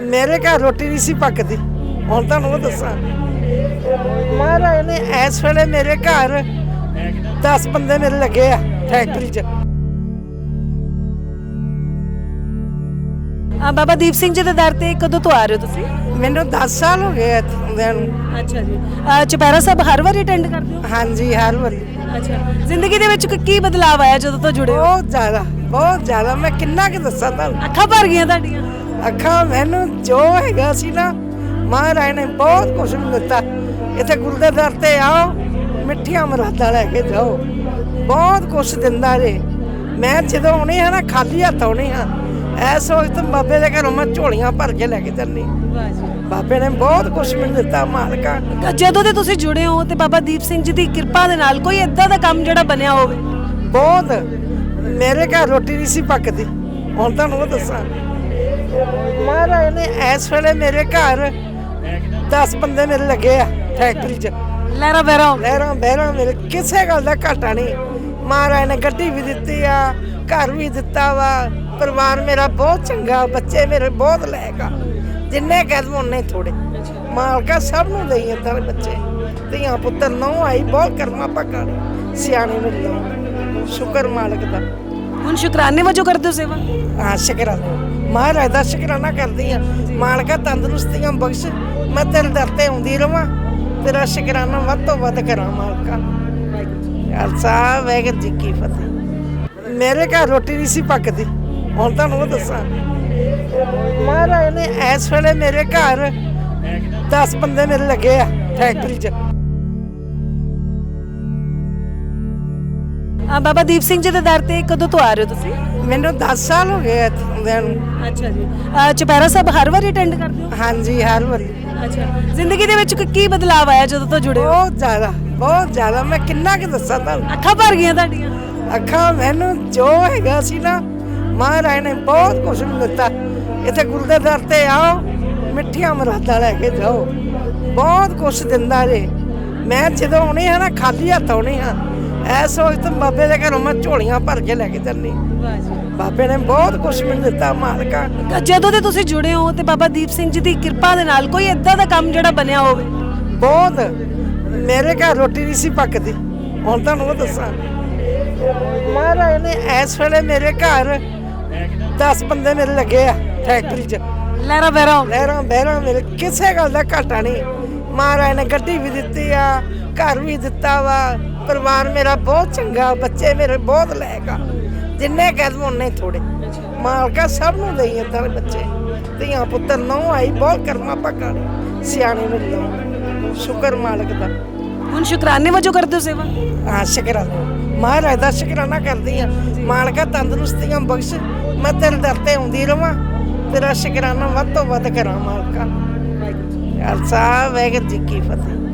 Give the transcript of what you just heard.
ਮੇਰੇ ਘਰ ਰੋਟੀ ਨਹੀਂ ਸੀ ਪੱਕਦੀ। ਹੁਣ ਤੁਹਾਨੂੰ ਉਹ ਦੱਸਾਂ। ਮਹਾਰਾਜ ਨੇ ਇਸ ਵੇਲੇ ਮੇਰੇ ਘਰ 10 ਬੰਦੇ ਮੇਰੇ ਲੱਗੇ ਆ ਫੈਕਟਰੀ 'ਚ। ਆ ਬਾਬਾ ਦੀਪ ਸਿੰਘ ਜੀ ਦੇ ਦਰ ਤੇ ਕਦੋਂ ਤੋਂ ਆ ਰਹੇ ਹੋ ਤੁਸੀਂ? ਮੈਨੂੰ 10 ਸਾਲ ਹੋ ਗਏ ਇੱਥੇ ਆਉਂਦਿਆਂ ਨੂੰ। ਅੱਛਾ ਜੀ। ਚੁਪਹਿਰਾ ਸਾਹਿਬ ਹਰ ਵਾਰੀ ਅਟੈਂਡ ਕਰਦੇ ਹੋ? ਹਾਂਜੀ ਹਰ ਵਾਰੀ। ਅੱਛਾ। ਜ਼ਿੰਦਗੀ ਦੇ ਵਿੱਚ ਕੀ ਬਦਲਾਅ ਆਇਆ ਜਦੋਂ ਤੋਂ ਜੁੜੇ ਹੋ? ਬਹੁਤ ਜ਼ਿਆਦਾ ਬਹੁਤ ਜ਼ਿਆਦਾ। ਮੈਂ ਕਿੰਨਾ ਕਿ ਦੱਸਾਂ ਤੁਹਾਨੂੰ। ਅੱਖਾਂ ਭਰ ਗਈਆਂ ਤੁਹਾਡੀਆਂ। ਅੱਖਾਂ ਮੈਨੂੰ ਜੋ ਹੈਗਾ ਸੀ ਨਾ ਮਹਾਰਾਜ ਨੇ ਬਹੁਤ ਕੁਝ ਮੈਨੂੰ ਦਿੱਤਾ। ਇੱਥੇ ਗੁਰੂ ਦੇ ਦਰ ਤੇ ਆਓ ਮਿੱਠੀਆਂ ਮਰਾਦਾਂ ਲੈ ਕੇ ਜਾਓ। ਬਹੁਤ ਕੁਝ ਦਿੰਦਾ ਜੇ। ਮੈਂ ਜਦੋਂ ਆਉਣੀ ਹਾਂ ਨਾ ਖਾਲੀ ਹੱਥ ਆਉਣੀ ਹਾਂ ਐਸ ਵਕਤ ਬਾਬੇ ਦੇ ਘਰੋਂ ਮੈਂ ਝੋਲੀਆਂ ਭਰ ਕੇ ਲੈ ਕੇ ਜਾਂਦੀ। ਬਾਬੇ ਨੇ ਬਹੁਤ ਕੁਝ ਮੈਨੂੰ ਦਿੱਤਾ ਮਾਲਕਾ। ਜਦੋਂ ਦੇ ਤੁਸੀਂ ਜੁੜੇ ਹੋ ਤੇ ਬਾਬਾ ਦੀਪ ਸਿੰਘ ਜੀ ਦੀ ਕਿਰਪਾ ਦੇ ਨਾਲ ਕੋਈ ਇਦਾਂ ਦਾ ਕੰਮ ਜਿਹੜਾ ਬਣਿਆ ਹੋਵੇ। ਬਹੁਤ। ਮੇਰੇ ਘਰ ਰੋਟੀ ਨਹੀਂ ਸੀ ਪੱਕਦੀ। ਹੁਣ ਤੁਹਾਨੂੰ ਉਹ ਦੱਸਾਂ। ਮਹਾਰਾਜ ਨੇ ਇਸ ਵੇਲੇ ਮੇਰੇ ਘਰ 10 ਬੰਦੇ ਮੇਰੇ ਲੱਗੇ ਆ ਫੈਕਟਰੀ 'ਚ। ਲਹਿਰਾ ਬਹਿਰਾ। ਲਹਿਰਾਂ ਬਹਿਰਾਂ ਮੇਰੇ ਕਿਸੇ ਗੱਲ ਦਾ ਘਾਟਾ ਨਹੀਂ। ਮਹਾਰਾਜ ਨੇ ਗੱਡੀ ਵੀ ਦਿੱਤੀ ਆ ਘਰ ਵੀ ਦਿੱਤਾ ਵਾ। ਪਰਿਵਾਰ ਮੇਰਾ ਬਹੁਤ ਚੰਗਾ ਬੱਚੇ ਮੇਰੇ ਬਹੁਤ ਲੈਗਾ ਜਿੰਨੇ ਕਦਮ ਉਹਨੇ ਥੋੜੇ ਮਾਲਕਾ ਸਭ ਨੂੰ ਦੇਈ ਏਦਾਂ ਦੇ ਬੱਚੇ। ਧੀਆਂ ਪੁੱਤਰ ਨੌ ਆਈ ਬਹੁਤ ਕਰਮਾ ਪੱਕਾ ਸਿਆਣੇ ਮਿਲਦਾ ਸ਼ੁਕਰ ਮਾਲਕ ਦਾ। ਹੁਣ ਸ਼ੁਕਰਾਨੇ ਵਜੋਂ ਕਰਦੇ ਹੋ ਸੇਵਾ? ਹਾਂ, ਸ਼ੁਕਰਾਨਾ। ਮਹਾਰਾਜ ਦਾ ਸ਼ੁਕਰਾਨਾ ਕਰਦੀ ਆ ਮਾਲਕਾ ਤੰਦਰੁਸਤੀਆਂ ਬਖਸ਼। ਮੈਂ ਤੇਰੇ ਦਰ ਤੇ ਆਉਂਦੀ ਰਵਾਂ। ਤੇਰਾ ਸ਼ੁਕਰਾਨਾ ਵੱਧ ਤੋਂ ਵੱਧ ਕਰਾਂ, ਮਾਲਕਾ। ਖਾਲਸਾ ਵਾਹਿਗੁਰੂ ਜੀ ਕੀ ਫਤਿਹ। ਮੇਰੇ ਘਰ ਰੋਟੀ ਨਹੀਂ ਸੀ ਪੱਕਦੀ। ਹੁਣ ਤੁਹਾਨੂੰ ਉਹ ਦੱਸਾਂ। ਮਹਾਰਾਜ ਨੇ ਇਸ ਵੇਲੇ ਮੇਰੇ ਘਰ 10 ਬੰਦੇ ਮੇਰੇ ਲੱਗੇ ਆ, ਫੈਕਟਰੀ 'ਚ। ਆ ਬਾਬਾ ਦੀਪ ਸਿੰਘ ਜੀ ਦੇ ਦਰ ਤੇ ਕਦੋਂ ਤੋਂ ਆ ਰਹੇ ਹੋ ਤੁਸੀਂ? ਮੈਨੂੰ 10 ਸਾਲ ਹੋ ਗਏ ਇੱਥੇ ਆਉਂਦਿਆਂ ਨੂੰ। ਅੱਛਾ ਜੀ। ਚੁਪਹਿਰਾ ਸਾਹਿਬ ਹਰ ਵਾਰੀ ਅਟੈਂਡ ਕਰਦੇ ਹੋ? ਹਾਂਜੀ ਹਰ ਵਾਰੀ। ਅੱਛਾ। ਜ਼ਿੰਦਗੀ ਦੇ ਵਿੱਚ ਕ- ਕੀ ਬਦਲਾਅ ਆਇਆ ਜਦੋਂ ਤੋਂ ਜੁੜੇ ਹੋ? ਬਹੁਤ ਜ਼ਿਆਦਾ ਬਹੁਤ ਜ਼ਿਆਦਾ। ਮੈਂ ਕਿੰਨਾ ਕਿ ਦੱਸਾਂ ਤੁਹਾਨੂੰ? ਅੱਖਾਂ ਭਰ ਗਈਆਂ ਤੁਹਾਡੀਆਂ। ਅੱਖਾਂ ਮੈਨੂੰ ਜੋ ਹੈਗਾ ਸੀ ਨਾ ਮਹਾਰਾਜ ਨੇ ਬਹੁਤ ਕੁਝ ਮੈਨੂੰ ਦਿੱਤਾ। ਇੱਥੇ ਗੁਰੂ ਦੇ ਦਰ ਤੇ ਆਓ ਮਿੱਠੀਆਂ ਮਰਾਦਾਂ ਲੈ ਕੇ ਜਾਓ। ਬਹੁਤ ਕੁਝ ਦਿੰਦਾ ਜੇ ਮੈਂ ਜਦੋਂ ਆਉਣੀ ਹਾਂ ਨਾ ਖਾਲੀ ਹੱਥ ਆਉਣੀ ਹਾਂ ਐਸ ਵਕਤ ਬਾਬੇ ਦੇ ਘਰੋਂ ਮੈਂ ਝੋਲੀਆਂ ਭਰ ਕੇ ਲੈ ਕੇ ਜੀ ਬਾਬੇ ਨੇ ਬਹੁਤ ਕੁਝ ਮੈਨੂੰ ਦਿੱਤਾ ਮਾਲਕਾ। ਜਦੋਂ ਦੇ ਤੁਸੀਂ ਜੁੜੇ ਹੋ ਤੇ ਬਾਬਾ ਦੀਪ ਸਿੰਘ ਜੀ ਦੀ ਕਿਰਪਾ ਦੇ ਨਾਲ ਕੋਈ ਇਦਾਂ ਦਾ ਕੰਮ ਜਿਹੜਾ ਬਣਿਆ ਹੋਵੇ। ਬਹੁਤ। ਮੇਰੇ ਘਰ ਰੋਟੀ ਨਹੀਂ ਸੀ ਪੱਕਦੀ। ਹੁਣ ਤੁਹਾਨੂੰ ਉਹ ਦੱਸਾਂ। ਮਹਾਰਾਜ ਨੇ ਇਸ ਵੇਲੇ ਮੇਰੇ ਘਰ 10 ਬੰਦੇ ਮੇਰੇ ਲੱਗੇ ਆ ਫੈਕਟਰੀ 'ਚ। ਲਹਿਰਾ ਬਹਿਰਾ। ਲਹਿਰਾਂ ਬਹਿਰਾਂ ਮੇਰੇ ਕਿਸੇ ਗੱਲ ਦਾ ਘਾਟਾ ਨਹੀਂ। ਮਹਾਰਾਜ ਨੇ ਗੱਡੀ ਵੀ ਦਿੱਤੀ ਆ ਘਰ ਵੀ ਦਿੱਤਾ ਵਾ। ਪਰਿਵਾਰ ਮੇਰਾ ਬਹੁਤ ਚੰਗਾ ਬੱਚੇ ਮੇਰੇ ਬਹੁਤ ਲੈਗਾ ਜਿੰਨੇ ਕਦਮ ਉਹਨੇ ਥੋੜੇ। ਮਾਲਕਾ ਸਭ ਨੂੰ ਦੇਈ ਏਦਾਂ ਦੇ ਬੱਚੇ। ਧੀਆਂ ਪੁੱਤਰ ਨੌ ਆਈ ਬਹੁਤ ਕਰਮਾ ਪੱਕਾ ਸਿਆਣੇ ਮਿਲਦਾ ਸ਼ੁਕਰ ਮਾਲਕ ਦਾ। ਹੁਣ ਸ਼ੁਕਰਾਨੇ ਵਜੋਂ ਕਰਦੇ ਹੋ ਸੇਵਾ? ਹਾਂ ਸ਼ੁਕਰਾਨਾ। ਮਹਾਰਾਜ ਦਾ ਸ਼ੁਕਰਾਨਾ ਕਰਦੀ ਆ ਮਾਲਕਾ ਤੰਦਰੁਸਤੀਆਂ ਬਖਸ਼। ਮੈਂ ਤੇਰੇ ਦਰ ਤੇ ਆਉਂਦੀ ਰਵਾਂ। ਤੇਰਾ ਸ਼ੁਕਰਾਨਾ ਵੱਧ ਤੋਂ ਵੱਧ ਕਰਾਂ ਮਾਲਕਾ। ਖਾਲਸਾ ਵਾਹਿਗੁਰੂ ਜੀ ਕੀ ਫਤਿਹ।